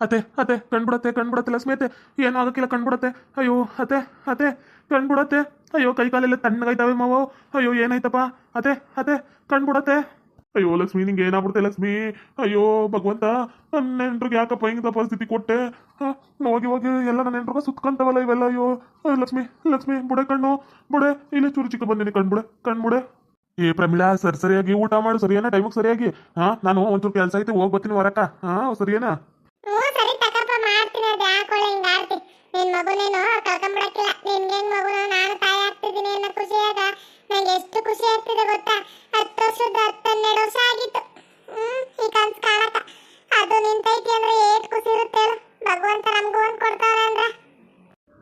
ಅತೆ ಅತೆ ಕಣ್ಬಿಡತ್ತೆ ಕಣ್ಬಿಡತ್ತೆ ಲಕ್ಷ್ಮಿ ಅತ್ತೆ ಏನೂ ಆಗಕ್ಕಿಲ್ಲ ಕಣ್ಬಿಡತ್ತೆ. ಅಯ್ಯೋ ಅತೆ ಅತೆ ಕಣ್ಬಿಡತ್ತೆ. ಅಯ್ಯೋ ಕೈ ಕಾಲೆಲ್ಲ ತಣ್ಣಗೈತಾವೆ ಮಾವು. ಅಯ್ಯೋ ಏನಾಯ್ತಪ್ಪ? ಅತೆ ಅತೆ ಕಣ್ಬಿಡತ್ತೆ. ಅಯ್ಯೋ ಲಕ್ಷ್ಮಿ ನಿಂಗೆ ಏನಾಗ್ಬಿಡುತ್ತೆ ಲಕ್ಷ್ಮಿ? ಅಯ್ಯೋ ಭಗವಂತ ನನ್ನ ನೆಂಟ್ರಿಗೆ ಯಾಕಪ್ಪ ಹಿಂಗಿದ ಪರಿಸ್ಥಿತಿ ಕೊಟ್ಟೆ? ಹೋಗಿ ಹೋಗಿ ಎಲ್ಲ ನನ್ನ ನೆಂಟ್ರಿಗೆ ಸುತ್ಕೊಂತವಲ್ಲ ಇವೆಲ್ಲ. ಅಯ್ಯೋ, ಲಕ್ಷ್ಮಿ ಲಕ್ಷ್ಮಿ ಬುಡೆ ಕಣ್ಣು ಬುಡೆ. ಇಲ್ಲಿ ಚೂರು ಚಿಕ್ಕ ಬಂದಿನಿ ಕಣ್ಬುಡೆ ಕಣ್ಬುಡೆ. ಏ ಪ್ರಮಿಳಾ ಸರಿ ಸರಿಯಾಗಿ ಊಟ ಮಾಡು ಸರಿಯೇನಾ? ಟೈಮಿಗೆ ಸರಿಯಾಗಿ. ಹಾ ನಾನು ಒಂಚೂರು ಕೆಲಸ ಐತೆ ಹೋಗಿ ಬರ್ತೀನಿ ಹೊರಕ ಹಾ ಸರಿಯೇನಾ? ಓ ಸರಿ ತಕಪ್ಪ ಮಾಡ್ತೀನಿ ಅದು ಯಾಕೊಳ್ಳೆ ಹಿಂಗೆ ಆಡ್ತಿ. ನಿನ್ ಮಗುನೇನು ಬಿಡಕಿಲ್ಲ ನಿನ್ಗೆ ಹೆಂಗ್ ಮಗುನ ನಾನು ತಾಯಿ ಆಗ್ತಿದ್ದೀನಿ ಅನ್ನೋ ಖುಷಿಯಾಗ ನನಗೆ ಎಷ್ಟು ಖುಷಿ ಆಗ್ತಿದೆ ಗೊತ್ತಾ? ಹತ್ತು ವರ್ಷದ ಹತ್ತು ಹನ್ನೆರಡು ವರ್ಷ ಆಗಿತ್ತು. ಈ ಕನ್ಸು ಕಾಣಕ. ಅದು ನಿಂತೈತಿ ಅಂದ್ರೆ ಏಟ್ ಖುಷಿ ಇರುತ್ತೆ ಹೇಳು. ಭಗವಂತ ನಮಗೂ ಒಂದು ಕೊಡ್ತಾನೆ ಅಂದ್ರೆ.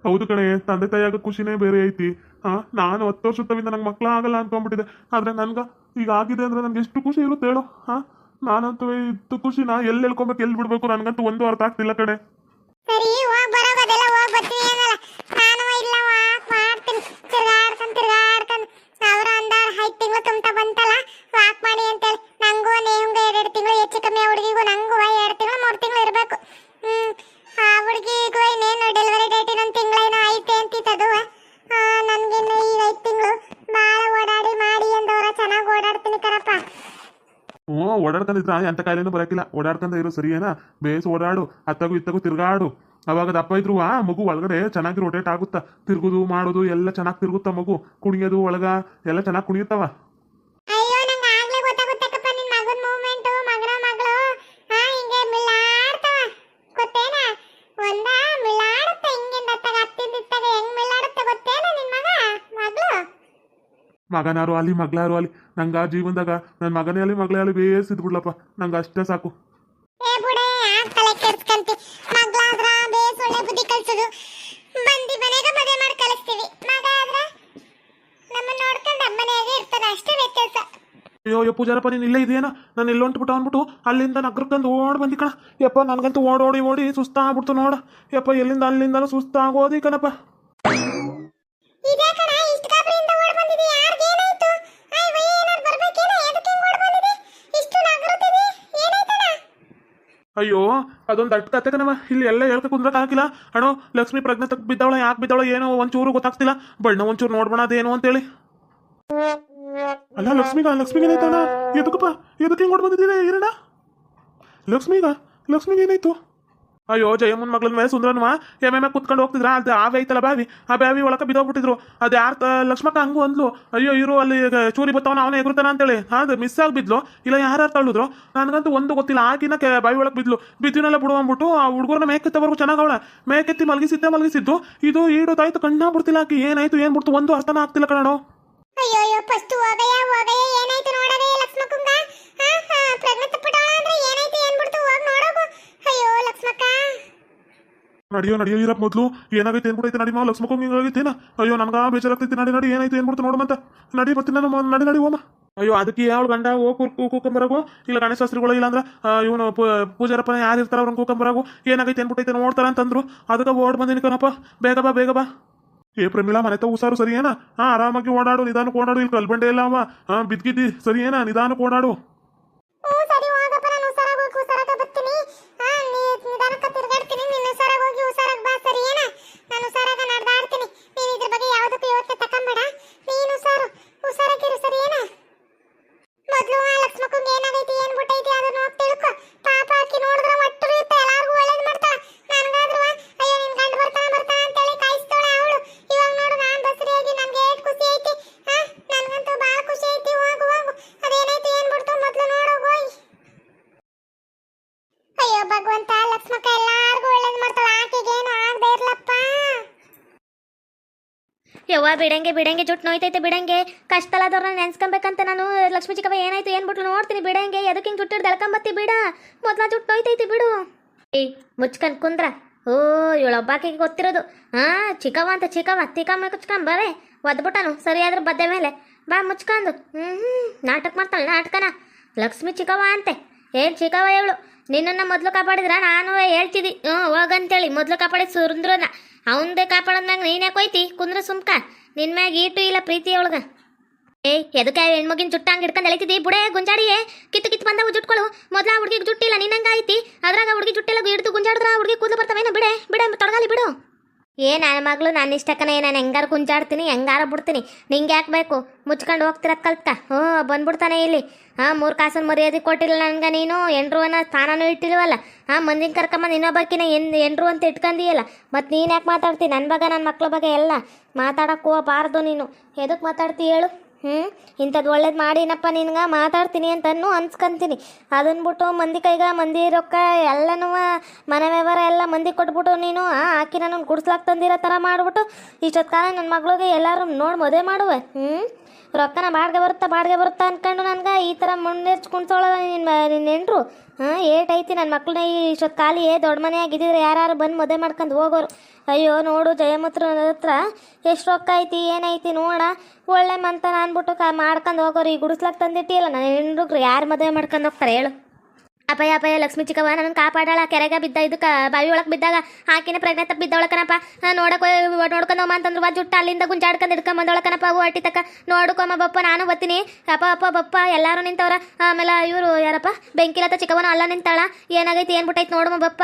ಹೌದು ಕಣೆ ತಂದೆ ತಾಯಿಯಾಗ ಖುಷಿನೇ ಬೇರೆ ಐತಿ. ಹಾ? ನಾನು ಹತ್ತು ವರ್ಷದವಿಂದ ನಂಗೆ ಮಕ್ಳು ಆಗಲ್ಲ ಅಂದ್ಕೊಂಡ್ಬಿಟ್ಟಿದೆ ಆದ್ರೆ ನನ್ಗ ಈಗ ಆಗಿದೆ ಅಂದ್ರೆ ನನಗೆ ಎಷ್ಟು ಖುಷಿ ಇರುತ್ತೆ ಹೇಳು. ಹಾ? ನಾನಂತೂ ಇತ್ತು ನಾ ಎಲ್ಲಿ ಹೇಳ್ಕೊಬೇಕು ಎಲ್ಲಿ ಬಿಡ್ಬೇಕು ನನಗಂತೂ ಒಂದು ಅರ್ಥ ಆಗ್ತಿಲ್ಲ ಕಡೆ ಸರಿ, ಹೋಗ್ ಬರೋಗೋದೆಲ್ಲ ಹೋಗ್ ಬರ್ತೀನಿ ಏನಲ್ಲ ನಾನು ಇಲ್ಲ, ವಾಕ್ ಮಾಡ್ತೀನಿ. ತಿರ್ಗಾಡ್ಕೊಂಡ್ ತಿರ್ಗಾಡ್ಕೊಂಡ್. ಅವರ ಅಂದ ಐದು ತಿಂಗಳು ತುಂಬ್ತಾ ಬಂತಲ್ಲ, ವಾಕ್ ಮಾಡಿ ಅಂತೇಳಿ. ನಂಗೂ ನೇಹಂಗ ಎರಡು ತಿಂಗಳು ಹೆಚ್ಚು ಕಮ್ಮಿ ಹುಡುಗಿಗೂ ನಂಗೂ ಎರಡು ತಿಂಗಳು ಓಡಾಡ್ಕೊಂಡಿದ್ರ ಎಂತ ಕಾಯಿಲೆನೂ ಬರಕಿಲ್ಲ. ಓಡಾಡ್ಕೊಂಡ ಇರು, ಸರಿಯೇನಾ? ಬೇಸ್ ಓಡಾಡು, ಅತ್ತಗೂ ಇತ್ತಗೂ ತಿರ್ಗಾಡು. ಅವಾಗ ದಪ್ಪ ಇದ್ರು ಆ ಮಗು ಒಳಗಡೆ ಚೆನ್ನಾಗಿ ರೊಟೇಟ್ ಆಗುತ್ತಾ? ತಿರುಗುದು, ಮಾಡೋದು, ಎಲ್ಲ ಚೆನ್ನಾಗಿ ತಿರುಗುತ್ತಾ ಮಗು? ಕುಣಿಯೋದು ಒಳಗ ಎಲ್ಲ ಚೆನ್ನಾಗಿ ಕುಣಿಯುತ್ತವ ಅಯ್ಯೋ ನಂಗೆ ಆಗ್ಲೇ ಗೊತ್ತಾಗುತ್ತಕ್ಕಪ್ಪ ನಿನ್ ಮಗನ್ ಮೂವ್ಮೆಂಟ್ ಮಗನ ಮಗಳು ಹಾ ಹಿಂಗೆ ಮಿಳ್ಳಾಡ್ತಾವ ಗೊತ್ತೇನ ಒಂದ ಮಿಳ್ಳಾಡುತ್ತೆ ಹಿಂಗಿಂದ ಅತ್ತಾಗ ಹತ್ತಿಂದ ಇತ್ತಾಗ ಹೆಂಗ್ ಮಿಳ್ಳಾಡುತ್ತೆ ಗೊತ್ತೇನ ನಿನ್ ಮಗ ಮಗಳು ಮಗನಾರು ಅಲ್ಲಿ ಮಗ್ಳಾರು ಅಲ್ಲಿ. ನಂಗೆ ಆ ಜೀವನದಾಗ ನನ್ನ ಮಗನೇ ಅಲ್ಲಿ ಮಗಳೇ ಅಲ್ಲಿ ಬೇಸಿದ್ ಬಿಡ್ಲಪ್ಪ. ನಂಗೆ ಅಷ್ಟೇ ಸಾಕು. ಏ ಬುಡೆ ಯಾಕ್ ತಲೆ ಕೆಡ್ಸ್ಕಂತಿ. ಮಗ್ಳಾದ್ರ ಬೇಸ್ ಒಳ್ಳೆ ಬುದ್ಧಿ ಕಲ್ಸೋದು. ಬಂದಿ ಮನೆಗೆ ಮದುವೆ ಮಾಡಿ ಕಲಿಸ್ತೀವಿ. ಮಗ ಆದ್ರ ನಮ್ಮನ್ನ ನೋಡ್ಕೊಂಡು ಅಮ್ಮನೆಯಾಗೆ ಇರ್ತಾನೆ. ಅಷ್ಟೇ ವ್ಯತ್ಯಾಸ ಅಯ್ಯೋ ಯಪ್ಪು ಪೂಜಾರಪ್ಪ ನೀನು ಇಲ್ಲೇ ಇದೆಯೇನ ನಾನು ಇಲ್ಲಿ ಹೊಂಟ್ಬಿಟ್ಟು ಅಂದ್ಬಿಟ್ಟು ಅಲ್ಲಿಂದ ನಗರಕ್ಕಂದು ಓಡ್ ಬಂದಿ ಕಣ. ಯಪ್ಪ ನನಗಂತೂ ಓಡ್ ಓಡಿ ಓಡಿ ಸುಸ್ತಾಗ್ಬಿಡ್ತು ನೋಡ. ಯಪ್ಪ ಎಲ್ಲಿಂದ ಅಲ್ಲಿಂದನೂ ಸುಸ್ತಾಗೋದಿ ಕಣಪ್ಪ. ಇದೇ ಕಣ ಇಷ್ಟ ಕಾಬ್ರಿಯಿಂದ ಓಡ್ ಬಂದಿದೆ ಯಾರ್ಗೆ ಏನಾಯ್ತು ಅಯ್ಯ ವಯ್ಯ ಏನಾದ್ರು ಬರ್ಬೇಕೇನ ಎದಕ್ಕೆ ಹಿಂಗ್ ಓಡ್ ಬಂದಿದೆ ಇಷ್ಟು ನಗರುತ್ತಿದೆ ಏನಾಯ್ತಣ ಅಯ್ಯೋ, ಅದೊಂದು ದಟ್ಟ ಕತೆ ಕಣವ ಇಲ್ಲಿ ಎಲ್ಲ ಹೇಳ್ಕ ಕುಂದ್ರಕ್ ಹಾಕಿಲ್ಲ ಅಣ್ಣೋ ಲಕ್ಷ್ಮಿ ಪ್ರಜ್ಞೆ ತಕ್ಕ ಬಿದ್ದವಳ ಯಾಕೆ ಬಿದ್ದವಳ ಏನೋ ಒಂಚೂರು ಗೊತ್ತಾಗ್ತಿಲ್ಲ. ಬಣ್ಣ ಒಂಚೂರು ನೋಡ್ಬೋಣ ಅದೇನು ಅಂತೇಳಿ. ಅಲ್ಲ, ಲಕ್ಷ್ಮಿಗ, ಲಕ್ಷ್ಮಿಗೆ ಏನಾಯ್ತಣ್ಣ ಎದಕ್ಕಪ್ಪ? ಎದಕ್ಕೆ ಹಿಂಗೆ ಬಂದಿದ್ದೀರಾ? ಇರಣ್ಣ? ಲಕ್ಷ್ಮಿಗ, ಲಕ್ಷ್ಮಿಗೆ ಏನಾಯ್ತು? ಅಯ್ಯೋ, ಜಯಮ್ಮನ ಮಗಳ ಮೇಲೆ ಸುಂದರನ್ವ ಎಮ್ಮೆ ಕುತ್ಕೊಂಡು ಹೋಗ್ತಿದ್ರ? ಅದು ಆವೆ ಐತಲ್ಲ ಬಾವಿ. ಆ ಬಾವಿ ಒಳಕ ಬಿದ್ದೋಗ್ಬಿಟ್ಟಿದ್ರು. ಅದು ಯಾರು ಲಕ್ಷ್ಮಕ್ಕ ಹಂಗು ಅಂದ್ಲು. ಅಯ್ಯೋ, ಇರು, ಅಲ್ಲಿ ಚೂರಿ ಬತ್ತವನ ಅವನೇ ಎಗುರ್ತಾನ ಅಂತೇಳಿ. ಅದು ಮಿಸ್ ಆಗಿ ಬಿದ್ಲು ಇಲ್ಲ ಯಾರು ತಳ್ಳಿದ್ರು? ನನಗಂತೂ ಒಂದು ಗೊತ್ತಿಲ್ಲ. ಆಗಿನ ಬಾವಿ ಒಳಗೆ ಬಿದ್ಲು. ಬಿದ್ದಿನೆಲ್ಲ ಬಿಡು ಅಂದ್ಬಿಟ್ಟು ಆ ಹುಡುಗರನ್ನ ಮೇಕೆತ್ತವರೆಗೂ ಚೆನ್ನಾಗವಳ ಮೇಕೆತ್ತಿ ಮಲಗಿಸಿದ್ದೆ, ಮಲಗಿಸಿದ್ದು. ಇದು ಈಡೋದಾಯ್ತು ಕಣ್ಣ ಬಿಡ್ತಿಲ್ಲ ಆಕಿ. ಏನಾಯ್ತು, ಏನ್ ಬಿಡ್ತು? ಒಂದು ಅರ್ಥನ ಆಗ್ತಿಲ್ಲ ಕಣೋ ಅಯ್ಯೋ ಅಯ್ಯೋ ಫಸ್ಟ್ ಹೋಗಯ್ಯ ಹೋಗಯ್ಯ ಏನಾಯ್ತು ನೋಡದೆ ಲಕ್ಷ್ಮಕ್ಕಂಗ ಹಾ ಹಾ ಪ್ರಜ್ಞೆ ಅಂದ್ರೆ ಏನಾಯ್ತು ಏನ್ಬಿಡ್ತು ಹೋಗ್ ನೋಡೋಗು ಅಯ್ಯೋ ಲಕ್ಷ್ಮಕ್ಕ ನಡಿಯೋ ನಡಿಯೋ ಇರಪ್ಪ ಮೊದಲು ಏನಾಗೈತೆ ಏನ್ಬಿಡೈತೆ ನಡಿ ಮಾವ ಲಕ್ಷ್ಮಕ್ಕ ಹಿಂಗಾಗೈತೇನ ಅಯ್ಯೋ, ನನ್ಗ ಬೇಜಾರಾಗ್ತೈತೆ, ನಡಿ ನಡಿ, ಏನಾಯ್ತು ಏನ್ಬಿಡ್ತು ನೋಡಮಂತ ನಡಿ, ಬರ್ತೀನಿ ನಾನು ನಡಿ ನಡಿ ಓಮ ಅಯ್ಯೋ, ಅದಕ್ಕೆ ಯಾವ ಗಂಡ? ಹೋಗ್ ಕೂಕಂಬರಾಗು? ಇಲ್ಲ ಗಣೇಶ ಶಾಸ್ತ್ರಿಗಳು ಇಲ್ಲ ಅಂದ್ರೆ ಇವನು ಪೂಜಾರಪ್ಪನ ಯಾರು ಇರ್ತಾರ ಅವ್ರನ್ನ ಕೂಕಂಬರಾಗು? ಏನಾಗೈತೆ ಏನ್ಬಿಟ್ಟೈತೆ ನೋಡ್ತಾರ ಅಂತಂದ್ರು. ಅದಕ್ಕೆ ಓಡ್ ಬಂದಿನಿ ಕಣಪ್ಪ. ಬೇಗ ಬಾ ಬೇಗ ಬಾ. ಏ, ಪ್ರಮಿಳಾ, ಮನೆ ತ ಉಸಾರು ಸರಿ ಏನಾ? ಹಾ ಆರಾಮಾಗಿ ಓಡಾಡು, ನಿಧಾನಕ್ಕೆ ಓಡಾಡು, ಇಲ್ಲಿ ಕಲ್ಬಂಡೆ ಇಲ್ಲ ಅವ. ಹಾ ಬಿದ್ಗಿದ್ದಿ ಸರಿ ಏನಾ? ನಿಧಾನಕ್ಕೆ ಓಡಾಡು ಹ್ಞೂ ಸರಿ ಹೋಗಪ್ಪ ನಾನು ಹುಷಾರಾಗಿ ಹೋಗಿ ಹುಷಾರಾಗ ಬರ್ತೀನಿ ಹಾ ನೀ ನಿಧಾನಕ್ಕೆ ತಿರ್ಗಾಡ್ತೀನಿ ನೀನು ಹುಷಾರಾಗಿ ಹೋಗಿ ಹುಷಾರಾಗಿ ಬಾ ಸರಿ ಏನ ನಾನು ಹುಷಾರಾಗ ನಡೆದಾಡ್ತೀನಿ ನೀನು ಇದ್ರ ಬಗ್ಗೆ ಯಾವುದಕ್ಕೂ ಇವತ್ತು ತಕೊಂಬೇಡ ನೀನು ಹುಷಾರು ಹುಷಾರಾಗಿರು ಸರಿ ಏನ ಮೊದಲು ಆ ಲಕ್ಷ್ಮಕ್ಕಂಗೆ ಏನಾಗೈತಿ ಏನ್ ಬಿಟ್ಟೈತಿ ಅದನ್ನ ಹೋಗಿ ತಿಳ್ಕೊ ಪಾಪ ಆಕಿ ನೋಡಿದ್ರೆ ಒಟ್ಟರು ಇರ್ತ ಎಲ್ಲಾರ್ಗೂ ಒಳ್ಳೇದು ಮಾಡ್ತಾಳ ನನಗಾದ್ರೂ ಅಯ್ಯೋ ನಿನ್ ಗಂಡ ಬರ್ತಾನ ಬರ್ತಾನ ಅಂತೇಳಿ ಕಾಯಿಸ್ತಾಳೆ ಅವಳು ಇವಾಗ ನೋಡು ನಾನ್ ಬಸರಿಯಾಗಿ ನನ್ಗೆ ಏಟ್ ಖುಷಿ ಐತಿ ಹಾ ನನ್ಗಂತೂ ಭಾಳ ಖುಷಿ ಐತಿ ಹೋಗು ಹೋಗು ಅದೇನೈತಿ ಏನ್ ಬಿಡ್ತು ಮೊದ್ಲು ನೋಡು ಹೋಯ್ ಅಯ್ಯೋ ಭಗವಂತ ಲಕ್ಷ್ಮಕ್ಕ ಎಲ್ಲಾರ್ಗೂ ಒಳ್ಳೇದು ಮಾಡ್ತಾಳ ಆಕೆಗೆ ಏನು ಆಗದೆ ಇರ್ಲಪ್ಪ ಯವ್ವ, ಬಿಡಂಗೆ ಬಿಡಂಗೆ ಜುಟ್ಟು ನೋಯ್ತೈತೆ, ಬಿಡಂಗೆ. ಕಷ್ಟಲಾದವ್ರನ್ನ ನೆನ್ಸ್ಕೊಬೇಕಂತ ನಾನು ಲಕ್ಷ್ಮೀ ಚಿಕ್ಕವ ಏನಾಯ್ತು ಏನ್ಬಿಟ್ಲು ನೋಡ್ತೀನಿ, ಬಿಡಂಗೆ. ಎದಕ್ಕೆ ಹಿಂಗೆ ಜುಟ್ಟಿಡ್ ದಳ್ಕೊಂಬತ್ತಿ ಬಿಡ. ಮೊದ್ಲ ಜುಟ್ಟು ನೋಯ್ತೈತಿ, ಬಿಡು. ಏ, ಮುಚ್ಕನ್ ಕುಂದ್ರ. ಓ ಇವಳೊಬ್ಬಾಕಿಗೆ ಗೊತ್ತಿರೋದು. ಹಾ ಚಿಕ್ಕವ ಅಂತ ಚಿಕ್ಕವ ತಿಕ್ಕಮ್ಮ ಕುಚ್ಕೊಂಡ್ ಬರೇ ಒದ್ಬಿಟ್ಟನು ಸರಿಯಾದ್ರೆ ಬದ್ದೆ ಮೇಲೆ. ಬಾ ಮುಚ್ಕೊಂಡು ಹ್ಞೂ ನಾಟಕ ಮಾಡ್ತಾಳೆ, ನಾಟಕನ. ಲಕ್ಷ್ಮಿ ಚಿಕ್ಕವ ಅಂತೆ. ಏನು ಚಿಕ್ಕವ ಇವಳು? ನಿನ್ನನ್ನು ಮೊದಲು ಕಾಪಾಡಿದ್ರ ನಾನು ಹೇಳ್ತಿದ್ದಿ. ಹ್ಞೂ, ಹೋಗಂತೇಳಿ. ಮೊದಲು ಕಾಪಾಡಿದ್ ಸುರಂದ್ರನ. ಅವಂದೇ ಕಾಪಾಡೋದ್ಮ್ಯಾಗ ನೀನೇ ಕೊಯ್ತಿ ಕುಂದ್ರ ಸುಮ್ಕ. ನಿನ್ನ ಮ್ಯಾಗ ಈಟು ಇಲ್ಲ ಪ್ರೀತಿ ಒಳಗೆ ಏಯ್ ಎದಕ್ಕೆ ಹೆಣ್ಮಗಿನ ಜುಟ್ಟ ಹಂಗೆ ಹಿಡ್ಕೊಂಡು ಎಳಿತಿದ್ದಿ? ಬುಡೇ, ಗುಂಜಾಡಿಯೇ. ಕಿತ್ತು ಕಿತ್ತು ಬಂದವು ಜುಟ್ಕೊಳು. ಮೊದ್ಲ ಹುಡುಗಿಗೆ ಜುಟ್ಟಿಲ್ಲ, ನಿನ್ನಂಗೆ ಐತಿ ಅದ್ರಾಗ ಹುಡುಗಿ ಜುಟ್ಟಿಲ್ಲ, ಹಿಡಿದು ಗುಂಜಾಡಿದ್ರ ಹುಡುಗಿ ಕೂದಲು ಬರ್ತಾವೇನ? ಬಿಡೆ ಬಿಡೆ, ತೊಡಗಾಲಿ ಬಿಡು. ಏ ನನ್ನ ಮಗಳು ನನ್ನ ಇಷ್ಟಕ್ಕನೇ ನಾನು ಹೆಂಗಾರು ಗುಂಜಾಡ್ತೀನಿ ಹೆಂಗಾರ ಬಿಡ್ತೀನಿ? ನಿಂಗೆ ಯಾಕೆ ಬೇಕು? ಮುಚ್ಕೊಂಡು ಹೋಗ್ತಿರ ಕಲ್ತ ಹ್ಞೂ, ಬಂದ್ಬಿಡ್ತಾನೆ ಇಲ್ಲಿ. ಹಾಂ, ಮೂರು ಕಾಸನ್ನು ಮರ್ಯಾದೆ ಕೊಟ್ಟಿಲ್ಲ ನನಗೆ ನೀನು ಎಂಡ್ರುವನ್ನ ಸ್ಥಾನನೂ ಇಟ್ಟಿಲ್ವಲ್ಲ? ಹಾಂ, ಮಂದಿನ ಕರ್ಕೊಂಬಂದು ಇನ್ನೊಬ್ಬಕ್ಕಿನ ಎನ್ ಎಂಡ್ರು ಅಂತ ಇಟ್ಕೊಂಡಿಯಲ್ಲ ಮತ್ತು ನೀನು ಯಾಕೆ ಮಾತಾಡ್ತೀನಿ ನನ್ನ ಬಗ್ಗೆ ನನ್ನ ಮಕ್ಳ ಬಗ್ಗೆ ಎಲ್ಲ ಮಾತಾಡೋಕೆ ಹೋಗಬಾರ್ದು ನೀನು. ಎದಕ್ಕೆ ಮಾತಾಡ್ತಿ ಹೇಳು? ಹ್ಞೂ ಇಂಥದ್ದು ಒಳ್ಳೇದು ಮಾಡಿನಪ್ಪ ನಿನಗೆ, ಮಾತಾಡ್ತೀನಿ ಅಂತನೂ ಅನ್ಸ್ಕೊಂತೀನಿ. ಅದನ್ನ ಬಿಟ್ಟು ಮಂದಿ ಕೈಗ, ಮಂದಿ ರೊಕ್ಕ, ಎಲ್ಲನೂ ಮನೆ ವ್ಯವಹಾರ ಎಲ್ಲ ಮಂದಿ ಕೊಟ್ಬಿಟ್ಟು ನೀನು ಆ ಹಾಕಿ ನನ್ನ ಗುಡ್ಸ್ಲಾಕ್ ತಂದಿರೋ ಥರ ಮಾಡಿಬಿಟ್ಟು, ಇಷ್ಟೊತ್ತು ಕಾಲ ನನ್ನ ಮಗಳಿಗೆ ಎಲ್ಲರೂ ನೋಡಿ ಮದುವೆ ಮಾಡುವೆ. ಹ್ಞೂ ರೊಕ್ಕನ ಬಾಡ್ಗೆ ಬರುತ್ತಾ ಬಾಡ್ಗೆ ಬರುತ್ತಾ ಅನ್ಕೊಂಡು ನನ್ಗೆ ಈ ಥರ ಮುನ್ನೆರ್ಚ್ ಕುಣ್ಸೋಳ ನಿನ್ನ ನಿನ್ನ ನೆಂಟರು ಹಾಂ, ಏಟ್ ಐತಿ ನನ್ನ ಮಕ್ಕಳನ್ನ ಇಷ್ಟೊತ್ತು ಖಾಲಿ ದೊಡ್ಡ ಮನೆ ಆಗಿದ್ದಿದ್ರೆ ಯಾರು ಬಂದು ಮದುವೆ ಮಾಡ್ಕೊಂಡು ಹೋಗೋರು. ಅಯ್ಯೋ, ನೋಡು ಜಯಮತ್ರ ಹತ್ರ. ಎಷ್ಟು ರೊಕ್ಕ ಐತಿ ಏನೈತಿ ನೋಡ. ಒಳ್ಳೆ ಮಂತನ ಅಂದ್ಬಿಟ್ಟು ಕಾ ಮಾಡ್ಕೊಂಡು ಹೋಗೋರು. ಈ ಗುಡಿಸ್ಲಾಕ್ ತಂದಿಟ್ಟಿಲ್ಲ ನನ್ನ ಹೆಂಡ್ರು ಯಾರು ಮದುವೆ ಮಾಡ್ಕೊಂಡು ಹೋಗ್ತಾರೆ ಹೇಳು. ಅಪಯ ಅಪಯ ಲಕ್ಷ್ಮಿ ಚಿಕ್ಕವ ನನ್ನ ಕಾಪಾಡಾಳ. ಕೆರೆಗೆ ಬಿದ್ದ ಇದು ಬಾವಿ ಒಳಗೆ ಬಿದ್ದಾಗ ಪ್ರಜ್ಞೆ ತಪ್ಪು ಬಿದ್ದವಳಕನಪ್ಪ. ನೋಡಕ್ ನೋಡ್ಕೊಂಡಮ್ಮ ಅಂತಂದ್ರು ಬಾ ಜುಟ್ಟ ಅಲ್ಲಿಂದ ಗುಂಜಾಡ್ಕೊಂಡು ಹಿಡ್ಕೊಂಬಂದವಳಕನಪ್ಪ ಅವು ಅಟ್ಟಿ ತಕ್ಕ. ನೋಡ್ಕೊಮ್ಮ ಬಪ್ಪ ನಾನು ಬತ್ತೀನಿ. ಅಪ್ಪ ಅಪ್ಪ ಬಪ್ಪ ಎಲ್ಲರೂ ನಿಂತವ್ರ. ಆಮೇಲೆ ಇವರು ಯಾರಪ್ಪ? ಬೆಂಕಿಲತ್ತ ಚಿಕ್ಕವನ ಅಲ್ಲ ನಿಂತಾಳ. ಏನಾಗೈತಿ ಏನ್ ಬಿಟ್ಟೈತಿ ನೋಡಮ್ಮ ಬಪ್ಪ.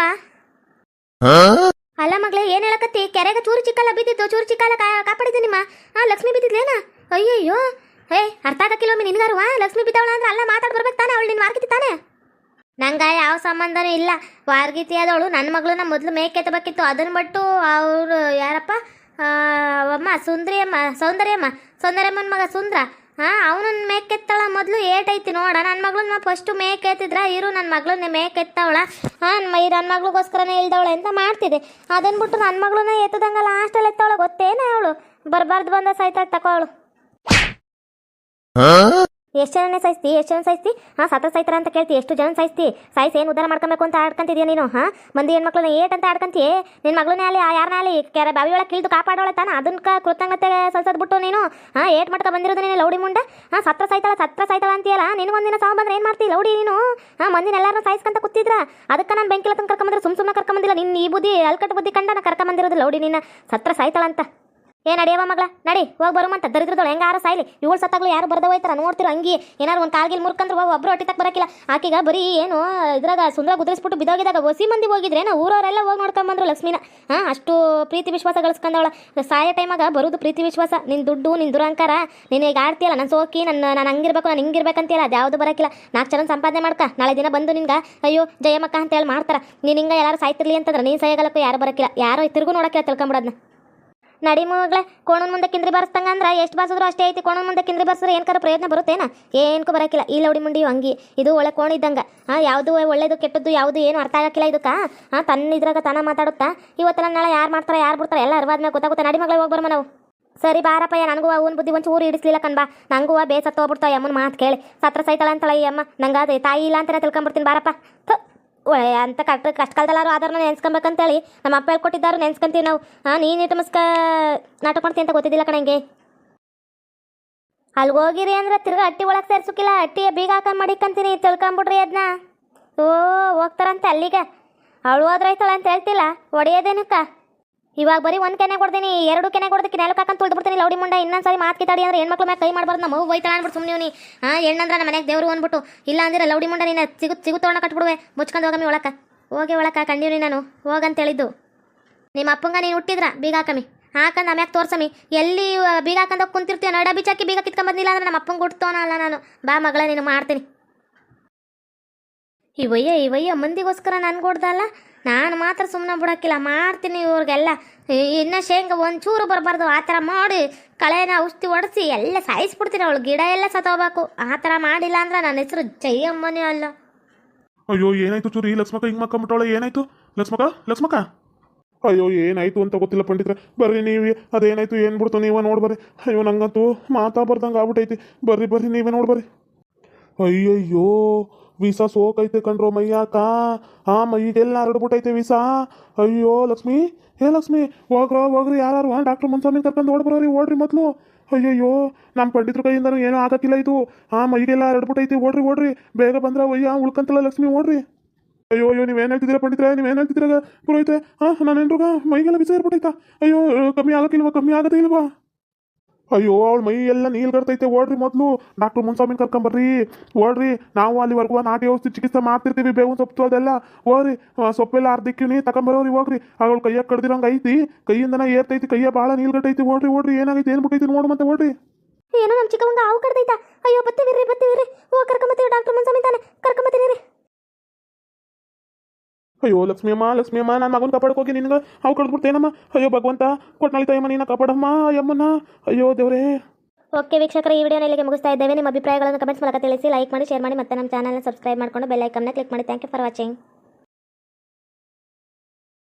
ಅಲ್ಲ ಮಗಳೇ ಏನ್ ಹೇಳಕತ್ತಿ? ಕೆರೆಗೆ ಚೂರು ಚಿಕ್ಕಲ್ಲ ಬಿದ್ದಿತ್ತು ಚೂರು ಚಿಕ್ಕಲ್ಲ ಕಾ ಕಾಪಾಡಿದ್ದೆ ನಿಮ್ಮ. ಆ ಲಕ್ಷ್ಮಿ ಬಿದ್ದಿದ್ಲೇನ? ಅಯ್ಯಯ್ಯೋ. ಏ ಅರ್ಥ ಆಗಕ್ಕಿಲ್ಲೊಮ್ಮೆ ನಿನ್ಗಾರುವ ಲಕ್ಷ್ಮಿ ಬಿದ್ದವಳ ಅಂದ್ರೆ ಅಲ್ಲ ಮಾತಾಡ್ ಬರ್ಬೇಕು ತಾನೆ ಅವಳು ನಿನ್ ಮಾರ್ಕಿತಿ ತಾನೆ? ನಂಗ ಯಾವ ಸಂಬಂಧನೂ ಇಲ್ಲ. ವಾರ್ಗೀತಿ ಆದವಳು ನನ್ನ ಮಗಳನ್ನ ಮೊದಲು ಮೇಕೆ ಎತ್ತಬೇಕಿತ್ತು. ಅದನ್ನು ಬಿಟ್ಟು ಅವರು ಯಾರಪ್ಪ? ಅಮ್ಮ ಸುಂದ್ರಿಯಮ್ಮ, ಸೌಂದರ್ಯಮ್ಮ, ಸೌಂದರ್ಯಮ್ಮನ ಮಗ ಸುಂದ್ರ. ಹಾಂ ಅವನನ್ನ ಮೇಕೆತ್ತಾಳ ಮೊದಲು ಏಟೈತಿ ನೋಡ. ನನ್ನ ಮಗಳನ್ನ ಫಸ್ಟು ಮೇಕೆ ಎತ್ತಿದ್ರ ಇರು ನನ್ನ ಮಗಳನ್ನ ಮೇಕೆ ಎತ್ತವಳ. ಹಾಂ ನನ್ನ ಮಗಳಿಗೋಸ್ಕರನೇ ಇಲ್ದವಳೆ ಅಂತ ಮಾಡ್ತಿದ್ದೆ. ಅದನ್ನು ಬಿಟ್ಟು ನನ್ನ ಮಗಳನ್ನ ಎತ್ತದಂಗ ಲಾಸ್ಟಲ್ಲಿ ಎತ್ತವಳು ಗೊತ್ತೇನ ಅವಳು? ಬರಬಾರ್ದು ಬಂದ ಸಾಯ್ತಾಳೆ ಅವಳು. ಎಷ್ಟು ಜನ ಸಾಯಿಸ್ತಿ? ಎಷ್ಟು ಜನ ಸಾಯಿಸ್ತಿ? ಹಾಂ ಸತ ಸಾಯ್ತಾರ ಅಂತ ಕೇಳ್ತಿ. ಎಷ್ಟು ಜನ ಸಾಯಿಸ್ತಿ? ಸಾಯಿಸಿ ಏನು ಉದ್ಧಾರ ಮಾಡ್ಕೊಬೇಕು ಅಂತ ಆಡ್ಕೊಂತಿದ್ಯಾ ನೀನು, ಹಾಂ? ಮಂದಿ ಹೆಣ್ಮಕ್ಳನ್ನ ಏಟ್ ಅಂತ ಆಡ್ಕೊಂತೀಯ ನಿನ್ನ ಮಗಳನ್ನೇ ಅಲ್ಲಿ ಯಾರನ್ನ ಅಲ್ಲಿ, ಕೆರೆ ಬಾವಿ ಒಳಗೆ ಕೀಳ್ದು ಕಾಪಾಡೋಳೆ ತಾನ? ಅದನ್ನ ಕೃತಜ್ಞತೆ ಸಲ್ಸದ್ ಬಿಟ್ಟು ನೀನು, ಹಾಂ? ಏಟ್ ಮಾಡ್ಕೊ ಬಂದಿರೋದು ನೀನು ಲೌಡಿ ಮುಂಡೆ? ಹಾಂ, ಸತ್ರ ಸಾಯ್ತಾಳ ಸತ್ರ ಸಾಯ್ತಾಳ ಅಂತೀಯಲ್ಲ? ನಿನಗೊಂದಿನ ಸಾವು ಬಂದ್ರೆ ಏನು ಮಾಡ್ತಿ ಲೌಡಿ ನೀನು? ಹಾಂ, ಮಂದಿನ ಎಲ್ಲರನ್ನ ಸಾಯಿಸ್ಕೊಂತ ಕೂತಿದ್ರ? ಅದಕ್ಕೆ ನಾನು ಬೆಂಕಿಲ ಕರ್ಕೊಂಬಂದ್ರೆ ಸುಮ್ ಸುಮ್ಮನೆ ಕರ್ಕೊಂಬಂದಿಲ್ಲ. ನಿನ್ನ ಈ ಬುದ್ಧಿ ಅಲ್ಕಟ್ಟು ಬುದ್ಧಿ ಕಂಡ ನಾನು ಕರ್ಕೊಂಬಂದಿರೋದು ಲೌಡಿ ನಿನ್ನ ಸತ್ರ ಸಾಯ್ತಾಳ ಅಂತ ಏ ನಡಿಯವ ಮಗಳ, ನಡಿ, ಹೋಗಿ ಬರುಮಂತ ಹೆಂಗ ಹೆಂಗಾರ ಸಾಯ್ಲಿ? ಇವಳು ಸತ್ತಾಗ್ಲು ಯಾರು ಬರ್ದ ಹೋಯ್ತಾರ ನೋಡ್ತಿರೋ, ಹಂಗಿ. ಏನಾರು ಒಂದು ಕಾಲ್ಗಿಲ್ ಮುರ್ಕಂದ್ರೆ ಒಬ್ರು ಹೊಟ್ಟಿ ತಕ್ಕ ಬರಕಿಲ್ಲ. ಆಕಿಗ ಬರೀ ಏನು, ಇದ್ರಾಗ ಸುಂದರ ಗುದ್ರಿಸ್ಬಿಟ್ಟು ಬಿದ್ದೋಗಿದಾಗ ಹೊಸಿ ಮಂದಿ ಹೋಗಿದ್ರೆ ಏನೋ ಊರವರೆಲ್ಲ ಹೋಗಿ ನೋಡ್ಕೊಂಬಂದ್ರು ಲಕ್ಷ್ಮಿನ? ಹಾಂ, ಅಷ್ಟು ಪ್ರೀತಿ ವಿಶ್ವಾಸ ಗಳಿಸ್ಕೊಂಡವಳ. ಸಾಯೋ ಟೈಮಾಗ ಬರೋದು ಪ್ರೀತಿ ವಿಶ್ವಾಸ. ನಿನ್ನ ದುಡ್ಡು ನಿನ್ನ ದುರಂಕಾರ ನೀನು ಈಗ ಆಡ್ತೀಯಲ್ಲ, ನಾನು ಸೋಕಿ ನನ್ನ ನಾನು ಹಂಗಿರ್ಬೇಕು, ನಾನು ಹಿಂಗಿರ್ಬೇಕಂತೀಯಲ್ಲ, ಅದು ಯಾವುದು ಬರಕಿಲ್ಲ. ನಾಲ್ಕು ಜನ ಸಂಪಾದನೆ ಮಾಡ್ಕ. ನಾಳೆ ದಿನ ಬಂದು ನಿನ್ಗೆ, ಅಯ್ಯೋ ಜಯಮಕ್ಕ ಅಂತ ಹೇಳಿ ಮಾಡ್ತಾರ. ನೀನು ಹಿಂಗೆ ಯಾರು ಸಾಯ್ತಿರ್ಲಿ ಅಂತಂದ್ರೆ ನೀನು ಸಾಯಗಲಕ್ಕೂ ಯಾರು ಬರಕಿಲ್ಲ. ಯಾರೋ ತಿರುಗು ನೋಡಕ್ಕೆ ತಿಳ್ಕೊಂಬಿಡೋದನ್ನ ನಡಿ ಮಗಳ, ಕೋಣನ ಮುಂದೆ ಕಿಂದ್ರಿ ಬರ್ಸ್ತಂಗ ಅಂದ್ರೆ ಎಷ್ಟು ಬಸದ್ರು ಅಷ್ಟೇ ಐತಿ. ಕೋಣನ ಮುಂದೆ ಕಿಂದ್ರಿ ಬರ್ಸಿದ್ರೆ ಏನ್ಕಾರ ಪ್ರಯತ್ನ ಬರುತ್ತೇನ? ಏನಕ್ಕೂ ಬರಕಿಲ್ಲ. ಈ ಲೌಡಿ ಮುಂಡಿ ಅಂಗಿ, ಇದು ಒಳ್ಳೆ ಕೋಣ ಇದ್ದಂಗ. ಹಾಂ ಯಾವುದು ಒಳ್ಳೇದು ಕೆಟ್ಟದ್ದು ಯಾವುದು ಏನು ಅರ್ಥ ಆಗಕ್ಕಿಲ್ಲ ಇದಕ್ಕ. ಹಾಂ ತನ್ನ ಇದ್ರಾಗ ತಾನ ಮಾತಾಡುತ್ತಾ ಇವತ್ತೆಲ್ಲ ನಾಳೆ ಯಾರು ಮಾಡ್ತಾರೆ, ಯಾರು ಬಿಡ್ತಾರೆ, ಎಲ್ಲ ಅರ್ವಾದ್ಮೇಲೆ ಗೊತ್ತಾಗುತ್ತೆ. ನಡಿ ಮಗಳ, ಹೋಗಿ ನಾವು. ಸರಿ ಬಾರಪ್ಪಯ್ಯ, ನನಗೂ ಅವ್ನ ಬುದ್ಧಿ ಒಂದು ಚೂರು ಇಡಿಸ್ಲಿಲ್ಲ ಕಣ್ಬಾ. ನಂಗೂ ಬೇಸತ್ತು ಹೋಗ್ಬಿಡ್ತಾವ ಮಾತು ಕೇಳಿ. ಸತ್ರ ಸೈತಾಳ ಅಂತಳ ಈ ಅಮ್ಮ. ನಂಗೆ ತಾಯಿ ಇಲ್ಲ ಅಂತಾನೆ ತಿಳ್ಕೊಂಬಿಡ್ತೀನಿ ಬಾರಪ್ಪ. ಅಂತ ಕಷ್ಟ ಕಷ್ಟ ಕಾಲದಲ್ಲಾರು ಆದ್ರೂ ನೆನ್ಸ್ಕೊಬೇಕಂತೇಳಿ ನಮ್ಮ ಅಪ್ಪ ಹೇಳ್ಕೊಟ್ಟಿದ್ದಾರು, ನೆನ್ಸ್ಕೊಂತೀವಿ ನಾವು. ಹಾಂ, ನೀನು ಇಟ್ಟು ನಾಟಕ ಮಾಡ್ತೀನಿ ಅಂತ ಗೊತ್ತಿದ್ದಿಲ್ಲ ಕಣಂಗೆ ಅಲ್ಲಿಗೆ ಹೋಗಿರಿ ಅಂದ್ರೆ ತಿರ್ಗ ಅಟ್ಟಿ ಒಳಗೆ ಸೇರ್ಸೋಕಿಲ್ಲ, ಅಟ್ಟಿ ಬೀಗ ಹಾಕ ಮಡಿಕಂತೀನಿ, ತಿಳ್ಕೊಂಬಿಡ್ರಿ ಅದನ್ನ ಓ, ಹೋಗ್ತಾರಂತೆ ಅಲ್ಲಿಗೆ. ಅವಳು ಹೋದ್ರೈತಾಳೆ ಅಂತ ಹೇಳ್ತಿಲ್ಲ, ಒಡೆಯೋದೇನಕ್ಕ? ಇವಾಗ ಬರೀ ಒಂದು ಕೆನೆ ಕೊಡ್ತೀನಿ, ಎರಡು ಕೆನೆ ಕೊಡ್ತೀನಿ ನೆಲಕ್ಕೆ ಹಾಕೊಂಡು ತುಳ್ದು ಬಿಡ್ತೀನಿ ಲೌಡಿ ಮುಂಡ. ಇನ್ನೊಂದ್ಸರಿ ಮಾತು ಕಿತಾಡಿ ಅಂದ್ರೆ ಹೆಣ್ಮಕ್ಳು ಮೇಲೆ ಕೈ ಮಾಡಬಾರ್ದು, ನಮ್ಮ ಮಗು ಬೈತಾಳ ಅನ್ಬಿಟ್ಟು ಸುಮ್ಮನೆ ನೀ ಹೆಣ್ಣಂದ್ರೆ ನಮ್ಮ ಮನೆಗೆ ದೇವ್ರು ಅಂದ್ಬಿಟ್ಟು ಇಲ್ಲ ಅಂದ್ರೆ ಲೌಡಿ ಮುಂಡ ನೀನು ಸಿಗು ಸಿಗುತ್ತೋಣ ಕಟ್ಬಿಡುವೆ, ಮುಚ್ಕೊಂಡು ಹೋಗಮಿ ಒಳಕ. ಹೋಗಿ ಒಳಕ ಕಂಡೀವ್ನಿ ನಾನು. ಹೋಗಂತ ಹೇಳಿದ್ದು. ನಿಮ್ಮ ಅಪ್ಪಂಗ ನೀನು ಹುಟ್ಟಿದ್ರ, ಬೀಗ ಹಾಕಮಿ ಹಾಕಂದು ಆಮ್ಯಾಗ ತೋರ್ಸಮಿ ಎಲ್ಲಿ ಬೀಗ ಹಾಕಂದ ಕುಂತಿರ್ತೀವಿ ನಡ ಬಿಚಾಕಿ ಬೀಗ ಕಿತ್ಕೊಂಬಂದಿಲ್ಲ ಅಂದ್ರೆ ನಮ್ಮ ಅಪ್ಪಂಗೆ ಹುಟ್ಟೋಣ ಅಲ್ಲ ನಾನು. ಬಾ ಮಗಳ, ನೀನು ಮಾಡ್ತೀನಿ. ಇವಯ್ಯ ಇವಯ್ಯ ಮಂದಿಗೋಸ್ಕರ ನಾನು ಹೊಡ್ದಲ್ಲ? ನಾನು ಮಾತ್ರ ಸುಮ್ಮನೆ ಬಿಡೋಕ್ಕಿಲ್ಲ ಮಾಡ್ತೀನಿ ಇವ್ರಿಗೆಲ್ಲ. ಇನ್ನೂ ಶೇಂಗ ಒಂಚೂರು ಬರಬಾರ್ದು, ಆ ಥರ ಮಾಡಿ ಕಳೆನ ಔಷಧಿ ಹೊಡೆಸಿ ಎಲ್ಲ ಸಾಯಿಸ್ಬಿಡ್ತೀನಿ ಅವಳು, ಗಿಡ ಎಲ್ಲ ಸತೋಬೇಕು ಆ ಥರ ಮಾಡಿಲ್ಲ ಅಂದ್ರೆ ನನ್ನ ಹೆಸರು ಜಯಮ್ಮನೇ ಅಲ್ಲ. ಅಯ್ಯೋ, ಏನಾಯ್ತು ಚೂರಿ? ಲಕ್ಷ್ಮಕ್ಕ, ಹಿಂಗ್ ಮಕ್ಕಂಬಿಟ್ಟವಳ, ಏನಾಯ್ತು? ಲಕ್ಷ್ಮಕ ಲಕ್ಷ್ಮಕ ಅಯ್ಯೋ, ಏನಾಯ್ತು ಅಂತ ಗೊತ್ತಿಲ್ಲ ಪಂಡಿತ್ರ. ಬರ್ರಿ ನೀವೇ, ಅದೇನಾಯ್ತು, ಏನು ಬಿಡ್ತು ನೀವೇ ನೋಡ್ಬರ್ರಿ ಅಯ್ಯೋ, ನಂಗಂತೂ ಮಾತಾ ಬರ್ದಂಗೆ ಆಗ್ಬಿಟ್ಟೈತಿ ಬರ್ರಿ ಬರ್ರಿ ನೀವೇ ನೋಡ್ಬರ್ರಿ ಅಯ್ಯಯ್ಯೋ ವೀಸಾ ಸೋಕೈತೆ ಕಣ್ರೋ ಮೈಯಾಕ ಆ ಮೈಗೆಲ್ಲ ಹರಡ್ಬಿಟ್ಟೈತೆ ವೀಸಾ. ಅಯ್ಯೋ ಲಕ್ಷ್ಮಿ ಹೇ ಲಕ್ಷ್ಮಿ, ಹೋಗ್ರ, ಹೋಗ್ರಿ ಯಾರು ಡಾಕ್ಟರ್ ಮುನ್ಸ್ವಾಮಿ ಕರ್ಕೊಂಡು ಓಡ್ಬರೋರಿ, ಓಡ್ರಿ ಮೊದಲು. ಅಯ್ಯಯ್ಯೋ ನಮ್ಮ ಪಂಡಿತರ ಕೈಯಿಂದ ಏನೂ ಆಗಕ್ಕಿಲ್ಲ ಇದು. ಆ ಮೈಗೆಲ್ಲ ಹರಡ್ಬಿಟ್ಟೈತಿ ಓಡ್ರಿ ಓಡ್ರಿ. ಬೇಗ ಬಂದ್ರ ಒಯ್ಯ ಉಳ್ಕಂತಲ್ಲ ಲಕ್ಷ್ಮಿ, ಓಡ್ರಿ. ಅಯ್ಯೋ ಅಯ್ಯೋ ನೀವೇನು ಹೇಳ್ತಿದ್ದೀರಾ ಪಂಡಿತ್ರೆ ನೀವೇನು ಹೇಳ್ತಿದ್ದೀರಾಗ ಪುರೋಹಿತೆ? ಹಾಂ ನಾನು ಏನ್ರಿಗ ಮೈಗೆಲ್ಲ ಬಿಸಿ ಇರ್ಬಿಟ್ಟೈತಾ ಅಯ್ಯೋ, ಕಮ್ಮಿ ಆಗಕ್ಕಿಲ್ವಾ, ಕಮ್ಮಿ ಆಗದೇ ಇಲ್ವಾ? ಅಯ್ಯೋ, ಅವಳ ಮೈ ಎಲ್ಲ ನೀಲ್ಗಡ್ತೈತೆ ಓಡ್ರಿ ಮೊದಲು. ಡಾಕ್ಟರ್ ಮುನ್ಸ್ವಾಮಿನ ಕರ್ಕೊಂಬರ್ರಿ ಓಡ್ರಿ. ನಾವು ಅಲ್ಲಿವರೆಗೂ ನಾಟಿ ಔಷಧಿ ಚಿಕಿತ್ಸೆ ಮಾಡ್ತಿರ್ತೀವಿ, ಬೇವಿನ ಸೊಪ್ಪು ಅದೆಲ್ಲ. ಹೋಗ್ರಿ. ಸೊಪ್ಪೆಲ್ಲ ಅರ್ಧಕ್ಕಿನಿ ತಗೊಂಬರೋರಿ ಹೋಗ್ರಿ. ಅವಳು ಕೈಯಾಗ ಕಡ್ದಿರಂಗೆ ಐತಿ. ಕೈಯಿಂದನ ಏರ್ತೈತಿ ಕೈಯ ಭಾಳ ನೀಲ್ಗಟ್ಟೈತಿ ಓಡ್ರಿ ಓಡ್ರಿ. ಏನಾಗೈತಿ, ಏನು ಬಿಟ್ಟೈತಿ ನೋಡು ಮತ್ತೆ, ಓಡ್ರಿ. ಏನೋ ನಮ್ಮ ಚಿಕ್ಕವಂಗ ಹಾವು ಕಡ್ದೈತಾ. ಅಯ್ಯೋ ಬತ್ತೀವಿ ರೀ ಬತ್ತೀವಿ ರೀ ಓ ಕರ್ಕೊಂಬತ್ತೀವಿ ಡಾಕ್ಟರ್ ಮುನ್ಸ್ವಾಮಿ ತಾನೆ. ಕರ್ಕೊಂಬತ್ತೀನಿ ರೀ ಅಯ್ಯೋ ಲಕ್ಷ್ಮಿಯಮ್ಮ ಲಕ್ಷ್ಮಿಯಮ್ಮ ನಾನು ಮಗನ ಕಾಪಾಡ್ಕೋಗಿ ಹೋಗಿ ನಿನ್ಗೆ. ಅವು ಕಡ್ದ್ಬಿಡ್ತೇನಮ್ಮ ಅಯ್ಯೋ, ಭಗವಂತ ಕೊಟ್ನಾಳಿ ತಾಯಮ್ಮ ನೀನ ಕಾಪಾಡಮ್ಮ, ಅಯ್ಯಮ್ಮನ. ಅಯ್ಯೋ, ದೇವರೇ. ಓಕೆ ವೀಕ್ಷಕರ, ಈ ವಿಡಿಯೋನ ಇಲ್ಲಿಗೆ ಮುಗಿಸ್ತಾ ಇದ್ದೇವೆ. ನಿಮ್ಮ ಅಭಿಪ್ರಾಯಗಳನ್ನು ಕಮೆಂಟ್ಸ್ ಮೂಲಕ ತಿಳಿಸಿ ಲೈಕ್ ಮಾಡಿ ಶೇರ್ ಮಾಡಿ, ಮತ್ತೆ ನಮ್ಮ ಚಾನಲ್ನ ಸಬ್ಸ್ಕ್ರೈಬ್ ಮಾಡ್ಕೊಂಡು ಬೆಲ್ ಐಕನ್ನ ಕ್ಲಿಕ್ ಮಾಡಿ. Thank you for watching